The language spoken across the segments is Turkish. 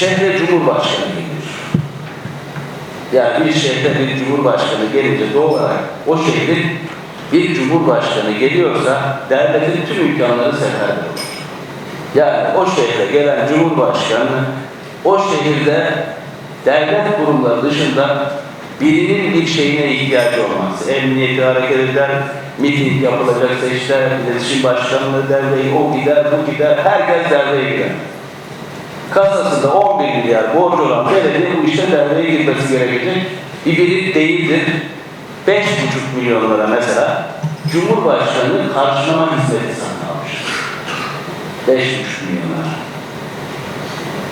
şehre cumhurbaşkanı geliyor. Yani bir şehre bir cumhurbaşkanı gelince doğal olarak o şehrin bir cumhurbaşkanı geliyorsa devletin tüm imkanları seferde olur. Yani o şehre gelen cumhurbaşkanı o şehirde devlet kurumları dışında birinin bir şeyine ihtiyacı olmaz. Emniyeti hareket eder, miting yapılacaksa işte iletişim başkanlığı devreye, o gider, bu gider, herkes devreye gider. Kasasında 11 milyar borcu olan belediye bu işe devreye girmesi gerekecek. Bir birim değildir. 5,5 milyon lira mesela Cumhurbaşkanı karşılama hizmeti satın almış. 5,5 milyon lira.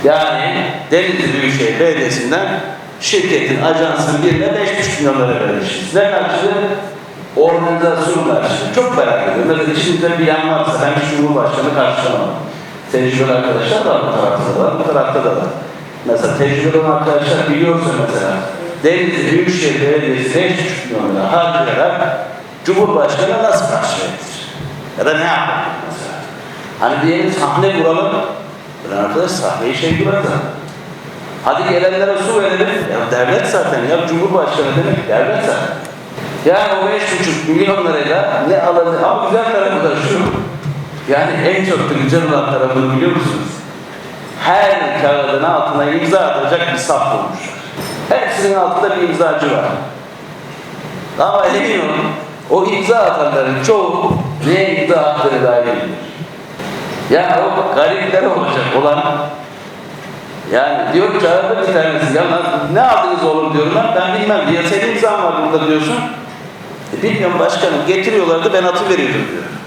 Yani Denizli Büyükşehir Belediyesi'nden şirketin, ajansın birine 5,5 milyon lira vermişiz. Ne karşılığı? Organizasyon karşılığı. Çok merak ediyorum. Mesela içinizde bir yan varsa ben Cumhurbaşkanı karşılamam. Tecrübeli arkadaşlar var bu tarafta da bu tarafta da var. Mesela tecrübeli arkadaşlar biliyorsa mesela Denizli Büyükşehir Belediyesi 5,5 milyon lira harcayarak Cumhurbaşkanı nasıl karşılayabilir? Ya da ne yapar mesela? Hani diyelim sahne kuralım. Ben arkadaş sahneyi şey kurarım. Hadi gelenlere su verelim. Ya devlet zaten ya Cumhurbaşkanı demek devlet zaten. Yani o beş buçuk milyon lirayla ne alır ama güzel tarafı da şu. Yani en çok da güzel olan tarafını biliyor musunuz? Her kağıdın altına imza atacak bir saf bulmuşlar. Hepsinin altında bir imzacı var. Ama emin olun o imza atanların çoğu neye imza attığını dahi bilmiyor. Yani o garipler olacak olan yani diyor ki çağırdı bir tanesi ya ne aldınız oğlum diyorum ben ben bilmem diye senin imzan var burada diyorsun. E, bilmiyorum başkanım getiriyorlardı ben atı veriyordum diyor.